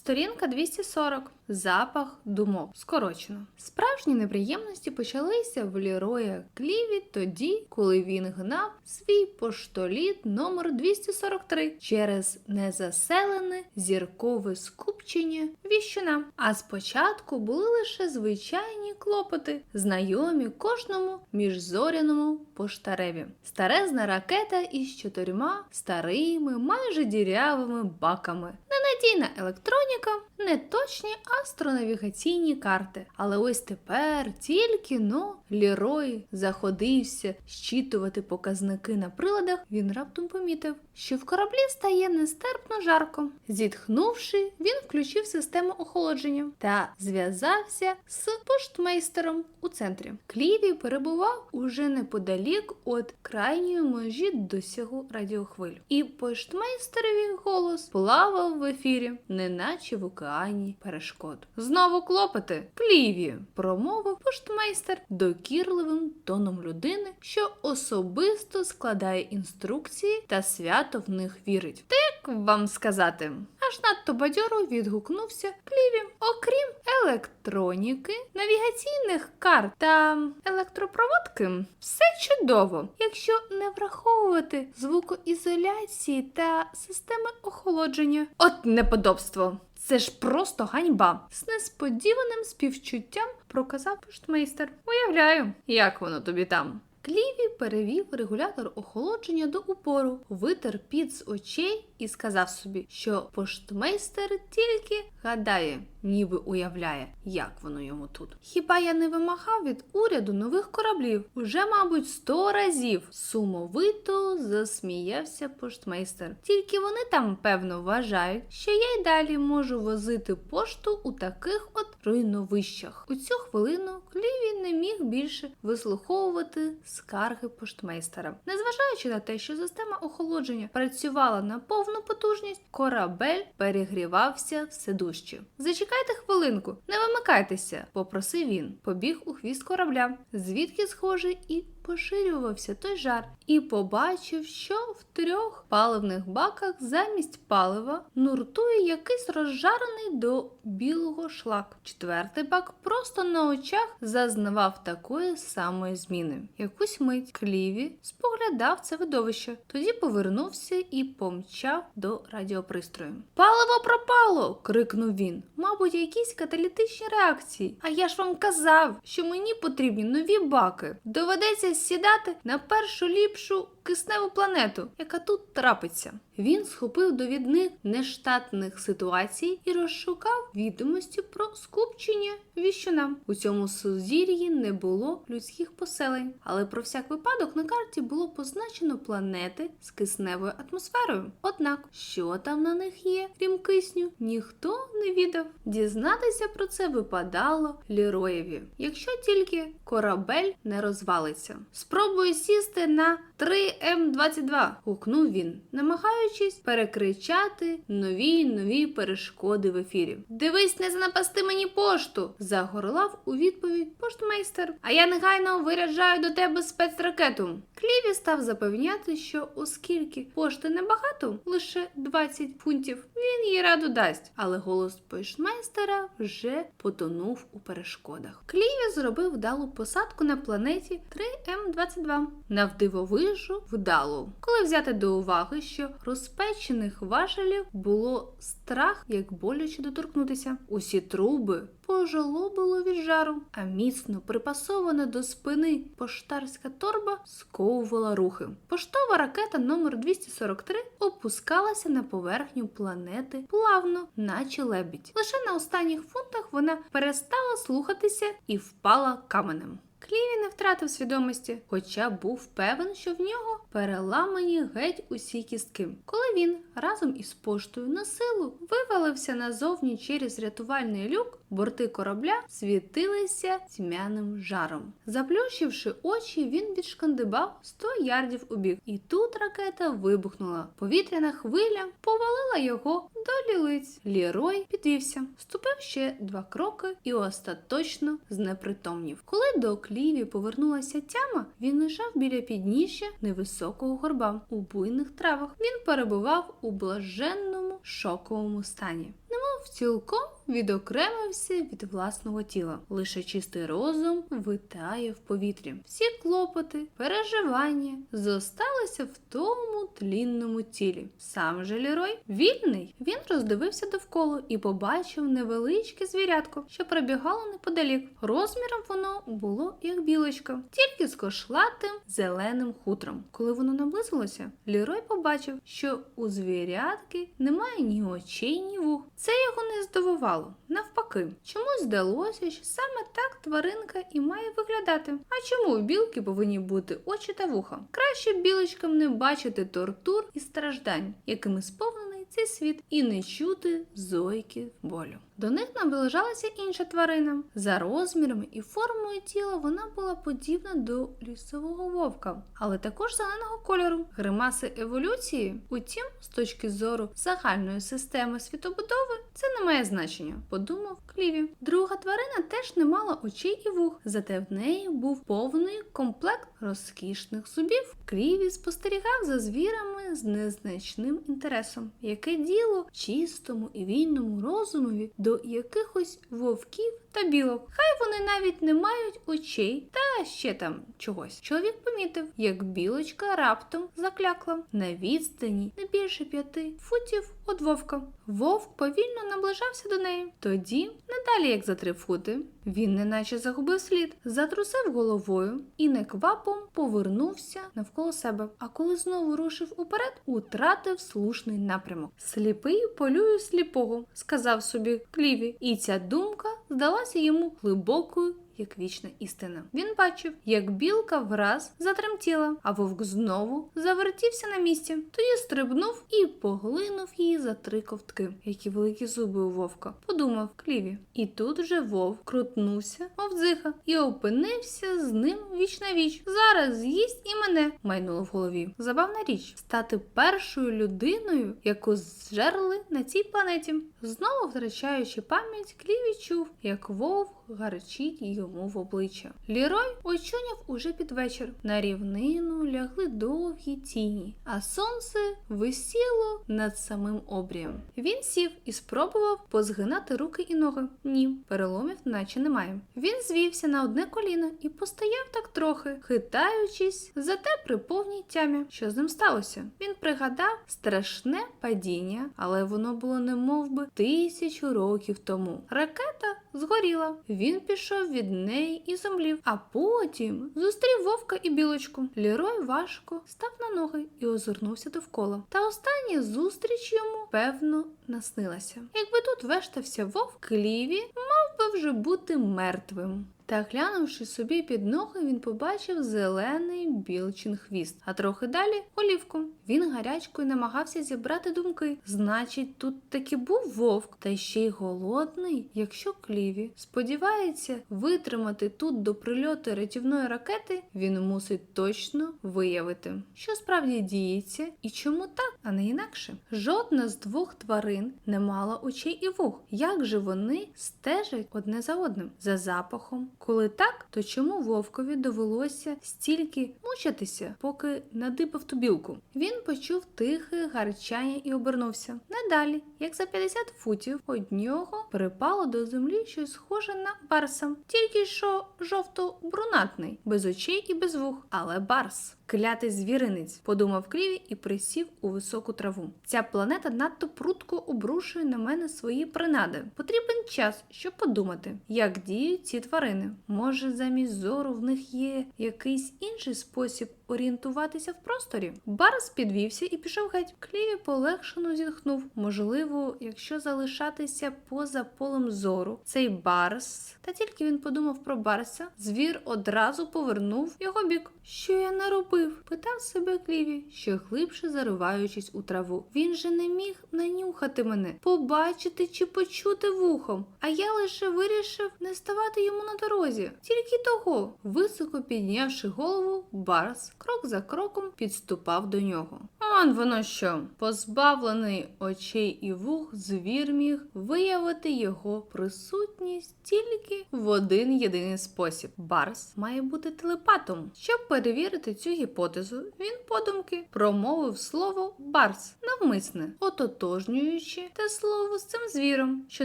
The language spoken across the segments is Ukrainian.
Сторінка 240. Запах думок. Скорочено. Справжні неприємності почалися в Ліроя Кліві тоді, коли він гнав свій поштоліт номер 243 через незаселене зіркове скупчення віщуна. А спочатку були лише звичайні клопоти, знайомі кожному міжзоряному поштареві. Старезна ракета із чотирма старими, майже дірявими баками. Ненадійна електроніка, неточні астронавігаційні карти. Але ось тепер тільки но Лірой заходився щитувати показники на приладах, він раптом помітив, що в кораблі стає нестерпно жарко. Зітхнувши, він включив систему охолодження та зв'язався з поштмейстером у центрі. Кліві перебував уже неподалік від крайньої межі досягу радіохвиль. І поштмейстерові голос плавав в ефірі, неначе в океані перешкод. Знову клопоти, Кліві, промовив поштмейстер докірливим тоном людини, що особисто складає інструкції та свято в них вірить. Та як вам сказати? Аж надто бадьоро відгукнувся Кліві. Окрім електроніки, навігаційних карт та електропроводки, все чудово, якщо не враховувати звукоізоляції та системи охолодження. От неподобство! Це ж просто ганьба. З несподіваним співчуттям проказав поштмейстер. Уявляю, як воно тобі там. Кліві перевів регулятор охолодження до упору, витер під з очей і сказав собі, що поштмейстер тільки гадає, ніби уявляє, як воно йому тут. Хіба я не вимагав від уряду нових кораблів? Уже, мабуть, сто разів. Сумовито засміявся поштмейстер. Тільки вони там, певно, вважають, що я й далі можу возити пошту у таких от руйновищах. У цю хвилину Кліві не міг більше вислуховувати скарги поштмейстера. Незважаючи на те, що система охолодження працювала на повну потужність, корабель перегрівався все дужче. Зачекайте хвилинку, не вимикайтеся, попросив він. Побіг у хвіст корабля, звідки, схоже, і поширювався той жар, і побачив, що в трьох паливних баках замість палива нуртує якийсь розжарений до білого шлак. Четвертий бак просто на очах зазнавав такої самої зміни. Якусь мить Кліві споглядав це видовище, тоді повернувся і помчав до радіопристрою. Паливо пропало! крикнув він. Мабуть, якісь каталітичні реакції. А я ж вам казав, що мені потрібні нові баки. Доведеться сідати на першу ліпшу кисневу планету, яка тут трапиться. Він схопив довідник нештатних ситуацій і розшукав відомості про скупчення віщуна. У цьому сузір'ї не було людських поселень, але про всяк випадок на карті було позначено планети з кисневою атмосферою. Однак, що там на них є, крім кисню, ніхто не відав. Дізнатися про це випадало Ліроєві, якщо тільки корабель не розвалиться. Спробую сісти на 3М 3М22, гукнув він, намагаючись перекричати нові нові перешкоди в ефірі. Дивись, не занапасти мені пошту, загорлав у відповідь поштмейстер. А я негайно виряджаю до тебе спецракету. Кліві став запевняти, що оскільки пошти небагато, лише 20 фунтів, він їй раду дасть. Але голос поштмейстера вже потонув у перешкодах. Кліві зробив вдалу посадку на планеті 3М22. Навдивовижу вдалу. Коли взяти до уваги, що розпечених важелів було страх, як боляче доторкнутися. Усі труби пожолобило від жару, а міцно припасована до спини поштарська торба сковувала рухи. Поштова ракета номер 243 опускалася на поверхню планети плавно, наче лебідь. Лише на останніх фунтах вона перестала слухатися і впала каменем. Кліві не втратив свідомості, хоча був певен, що в нього переламані геть усі кістки. Коли він разом із поштою на силу вивалився назовні через рятувальний люк, борти корабля світилися тьмяним жаром. Заплющивши очі, він відшкандибав 100 ярдів у бік. І тут ракета вибухнула. Повітряна хвиля повалила його до лілиць. Лірой підвівся, ступив ще два кроки і остаточно знепритомнів. Коли до Кліві повернулася тяма, він лежав біля підніжжя невисокого горба у буйних травах. Він перебував у блаженному шоковому стані. Немов цілком відокремився від власного тіла. Лише чистий розум витає в повітрі. Всі клопоти, переживання зосталися в тому тлінному тілі. Сам же Лірой вільний. Він роздивився довкола і побачив невеличке звірятко, що пробігало неподалік. Розміром воно було як білочка, тільки з кошлатим зеленим хутром. Коли воно наблизилося, Лірой побачив, що у звірятки немає ні очей, ні вух. Це його не здивувало. Навпаки, чомусь здалося, що саме так тваринка і має виглядати. А чому у білки повинні бути очі та вуха? Краще білочкам не бачити тортур і страждань, якими сповнений цей світ, і не чути зойки болю. До них наближалася інша тварина. За розмірами і формою тіла вона була подібна до лісового вовка, але також зеленого кольору. Гримаси еволюції, утім, з точки зору загальної системи світобудови, це не має значення, подумав Кліві. Друга тварина теж не мала очей і вух, зате в неї був повний комплект розкішних зубів. Кліві спостерігав за звірами з незначним інтересом, яке діло чистому і вільному розумові до якихось вовків та білок. Хай вони навіть не мають очей та ще там чогось. Чоловік помітив, як білочка раптом заклякла на відстані не більше п'яти футів від вовка. Вовк повільно наближався до неї. Тоді, не далі як за три фути, він неначе загубив слід, затрусив головою і неквапом повернувся навколо себе. А коли знову рушив уперед, утратив слушний напрямок. Сліпий полює сліпого, сказав собі Кліві, і ця думка здалася йому глибокою. Як вічна істина. Він бачив, як білка враз затремтіла, а вовк знову завертівся на місці. Тоді стрибнув і поглинув її за три ковтки, які великі зуби у вовка. Подумав Кліві. І тут вже вовк крутнувся, мов дзиха, і опинився з ним віч на віч. Зараз з'їсть і мене, майнуло в голові. Забавна річ стати першою людиною, яку зжерли на цій планеті. Знову втрачаючи пам'ять, Кліві чув, як вовк гарчить йому в обличчя. Лірой очуняв уже під вечір. На рівнину лягли довгі тіні, а сонце висіло над самим обрієм. Він сів і спробував позгинати руки і ноги. Ні, переломів наче немає. Він звівся на одне коліно і постояв так трохи, хитаючись, зате при повній тямі. Що з ним сталося? Він пригадав страшне падіння, але воно було не би тисячу років тому. Ракета згоріла. Він пішов від неї і зомлів, а потім зустрів вовка і білочку. Лірой важко став на ноги і озирнувся довкола. Та остання зустріч йому, певно, наснилася. Якби тут вештався вовк, Ліві мав би вже бути мертвим. Та глянувши собі під ноги, він побачив зелений білчин хвіст, а трохи далі олівку. Він гарячкою намагався зібрати думки. Значить, тут таки був вовк, та ще й голодний. Якщо кліві сподівається витримати тут до прильоту рятівної ракети, він мусить точно виявити, що справді діється і чому так, а не інакше. Жодна з двох тварин не мала очей і вух. Як же вони стежать одне за одним за запахом? Коли так, то чому вовкові довелося стільки мучитися, поки надипав ту білку? Він почув тихе гарчання і обернувся. Надалі, як за 50 футів, од нього припало до землі щось схоже на барса, тільки що жовто-брунатний, без очей і без вух, але барс. Клятий звіринець, подумав Кріві і присів у високу траву. Ця планета надто прутко обрушує на мене свої принади. Потрібен час, щоб подумати, як діють ці тварини. Може, замість зору в них є якийсь інший спосіб орієнтуватися в просторі. Барс підвівся і пішов геть. Кліві полегшено зітхнув. Можливо, якщо залишатися поза полем зору, цей барс, та тільки він подумав про барса, звір одразу повернув його бік. Що я наробив? Питав себе Кліві, ще глибше зариваючись у траву. Він же не міг нанюхати мене, побачити чи почути вухом. А я лише вирішив не ставати йому на дорозі. Тільки того, високо піднявши голову, барс крок за кроком підступав до нього. Он воно що? Позбавлений очей і вух, звір міг виявити його присутність тільки в один єдиний спосіб. Барс має бути телепатом. Щоб перевірити цю гіпотезу, він подумки промовив слово барс навмисне, ототожнюючи те слово з цим звіром, що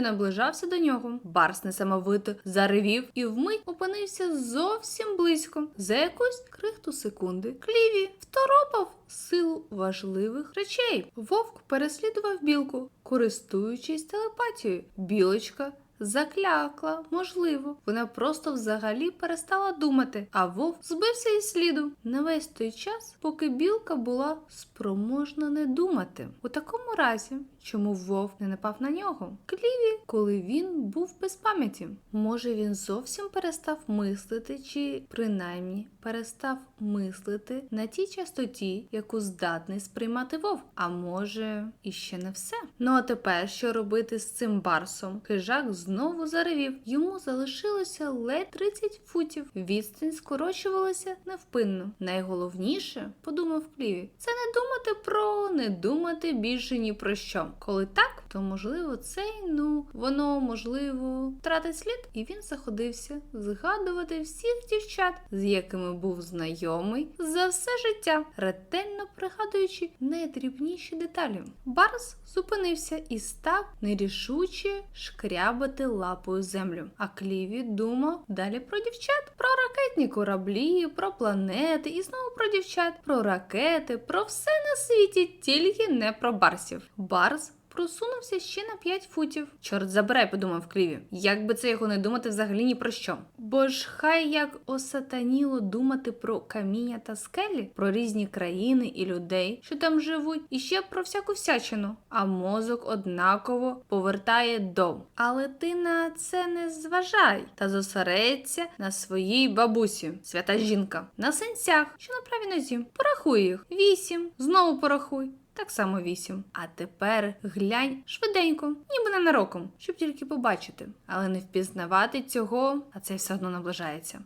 наближався до нього. Барс несамовито заревів і вмить опинився зовсім близько. За якусь крихту секунди Кліві второпав силу важливих речей. Вовк переслідував білку, користуючись телепатією. Білочка заклякла, можливо, вона просто взагалі перестала думати, а вовк збився із сліду на весь той час, поки білка була спроможна не думати. У такому разі, чому вовк не напав на нього? Кліві, коли він був без пам'яті. Може, він зовсім перестав мислити, чи принаймні перестав мислити на тій частоті, яку здатний сприймати вовк. А може, і ще не все. Ну а тепер що робити з цим барсом? Хижак знову заревів. Йому залишилося ледь 30 футів. Відстань скорочувалася невпинно. Найголовніше, подумав Кліві, це не думати про не думати більше ні про що. Коли так, то можливо цей, ну воно можливо втратить слід, і він заходився згадувати всіх дівчат, з якими був знайомий за все життя, ретельно пригадуючи найдрібніші деталі. Барс зупинився і став нерішуче шкрябати лапою землю. А Кліві думав далі про дівчат, про ракетні кораблі, про планети і знову про дівчат, про ракети, про все на світі, тільки не про барсів. Барс просунувся ще на 5 футів. Чорт забирай, подумав Кліві. Як би це його не думати взагалі ні про що. Бо ж хай як осатаніло думати про каміння та скелі, про різні країни і людей, що там живуть, і ще про всяку всячину. А мозок однаково повертає до. Але ти на це не зважай та зосередься на своїй бабусі, свята жінка, на синцях, що на правій нозі. Порахуй їх. Вісім. Знову порахуй. Так само вісім. А тепер глянь швиденько, ніби ненароком, щоб тільки побачити, але не впізнавати цього, а це все одно наближається.